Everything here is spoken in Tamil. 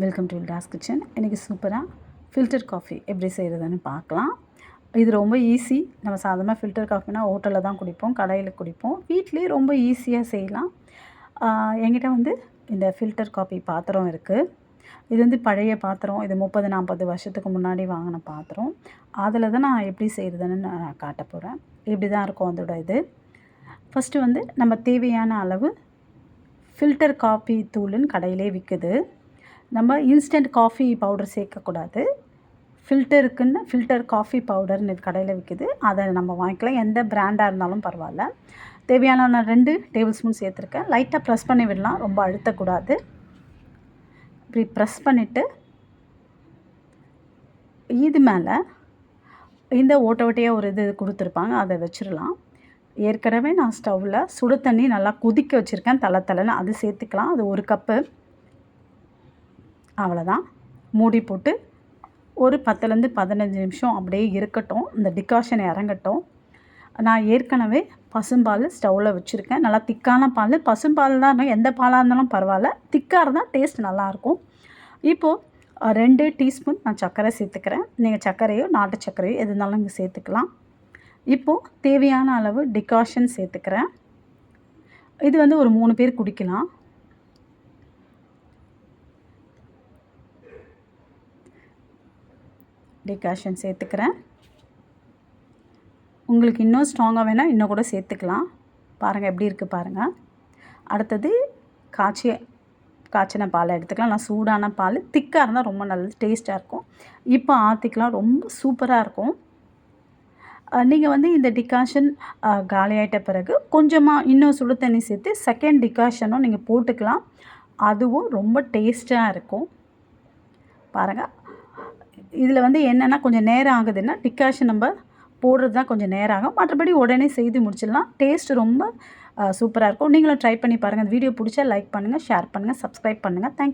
வெல்கம் டு டாஸ் கிச்சன் இன்றைக்கி சூப்பராக ஃபில்டர் காஃபி எப்படி செய்கிறதுன்னு பார்க்கலாம். இது ரொம்ப ஈஸி நம்ம சாதாரணமாக ஃபில்டர் காஃபினா ஹோட்டலில் தான் குடிப்போம் கடையில் குடிப்போம். வீட்லேயே ரொம்ப ஈஸியாக செய்யலாம். என்கிட்ட வந்து இந்த ஃபில்டர் காஃபி பாத்திரம் இருக்குது இது வந்து பழைய பாத்திரம் இது முப்பது நாற்பது வருஷத்துக்கு முன்னாடி வாங்கின பாத்திரம். அதில் தான் நான் எப்படி செய்கிறதுன்னு நான் காட்ட போகிறேன் இப்படி தான் இருக்கும் அதோட இது. ஃபஸ்ட்டு வந்து நம்ம தேவையான அளவு ஃபில்டர் காஃபி தூளுன்னு கடையிலே விற்குது நம்ம இன்ஸ்டன்ட் காஃபி பவுடர் சேர்க்கக்கூடாது. ஃபில்டருக்குன்னு ஃபில்டர் காஃபி பவுடர்னு கடையில் விற்குது அதை நம்ம வாங்கிக்கலாம். எந்த பிராண்டாக இருந்தாலும் பரவாயில்ல. தேவையான நான் ரெண்டு டேபிள் ஸ்பூன் சேர்த்துருக்கேன் லைட்டாக ப்ரெஸ் பண்ணி விடலாம். ரொம்ப அழுத்தக்கூடாது. இப்படி ப்ரெஸ் பண்ணிவிட்டு இது மேலே இந்த ஓட்ட ஓட்டையாக ஒரு இது கொடுத்துருப்பாங்க. அதை வச்சிடலாம். ஏற்கனவே நான் ஸ்டவ்வில் சுடு தண்ணி நல்லா கொதிக்க வச்சுருக்கேன். தலை தலைன்னு அது சேர்த்துக்கலாம். அது ஒரு கப்பு அவ்வளோதான் மூடி போட்டு ஒரு பத்துலேருந்து பதினஞ்சு நிமிஷம் அப்படியே இருக்கட்டும். இந்த டிகாஷன் இறங்கட்டும். நான் ஏற்கனவே பசும்பால் ஸ்டவ்வில் வச்சுருக்கேன். நல்லா திக்கான பால். பசும்பால் தான் எந்த பாலாக இருந்தாலும் பரவாயில்ல. திக்காக இருந்தால் டேஸ்ட் நல்லாயிருக்கும். இப்போது ரெண்டு டீஸ்பூன் நான் சர்க்கரை சேர்த்துக்கிறேன். நீங்கள் சர்க்கரையோ நாட்டு சர்க்கரையோ எது இருந்தாலும் இங்கே சேர்த்துக்கலாம். இப்போது தேவையான அளவு டிகாஷன் சேர்த்துக்கிறேன். இது வந்து ஒரு மூணு பேர் குடிக்கலாம். டிகாஷன் சேர்த்துக்கிறேன். உங்களுக்கு இன்னும் ஸ்ட்ராங்காக வேணால் இன்னும் கூட சேர்த்துக்கலாம். பாருங்கள் எப்படி இருக்குது பாருங்கள் அடுத்தது காய்ச்சிய காய்ச்சின பாலை எடுத்துக்கலாம். நான் சூடான பால் திக்காக இருந்தால் ரொம்ப நல்லது டேஸ்ட்டாக இருக்கும். இப்போ ஆற்றிக்கலாம் ரொம்ப சூப்பராக இருக்கும். நீங்கள் வந்து இந்த டிகாஷன் காலியாயிட்ட பிறகு கொஞ்சமாக இன்னும் சுடு தண்ணி சேர்த்து செகண்ட் டிகாஷனும் நீங்கள் போட்டுக்கலாம். அதுவும் ரொம்ப டேஸ்ட்டாக இருக்கும். பாருங்கள் இதில் வந்து என்னென்னா கொஞ்சம் நேரம் ஆகுதுன்னா டிக்காஷன் நம்ம போடுறது தான் கொஞ்சம் நேரம் ஆகும். மற்றபடி உடனே செய்து முடிச்சிடலாம். டேஸ்ட் ரொம்ப சூப்பராக இருக்கும். நீங்களும் ட்ரை பண்ணி பாருங்கள் வீடியோ பிடிச்சா லைக் பண்ணுங்கள் ஷேர் பண்ணுங்கள் சப்ஸ்கிரைப் பண்ணுங்கள் தேங்க்யூ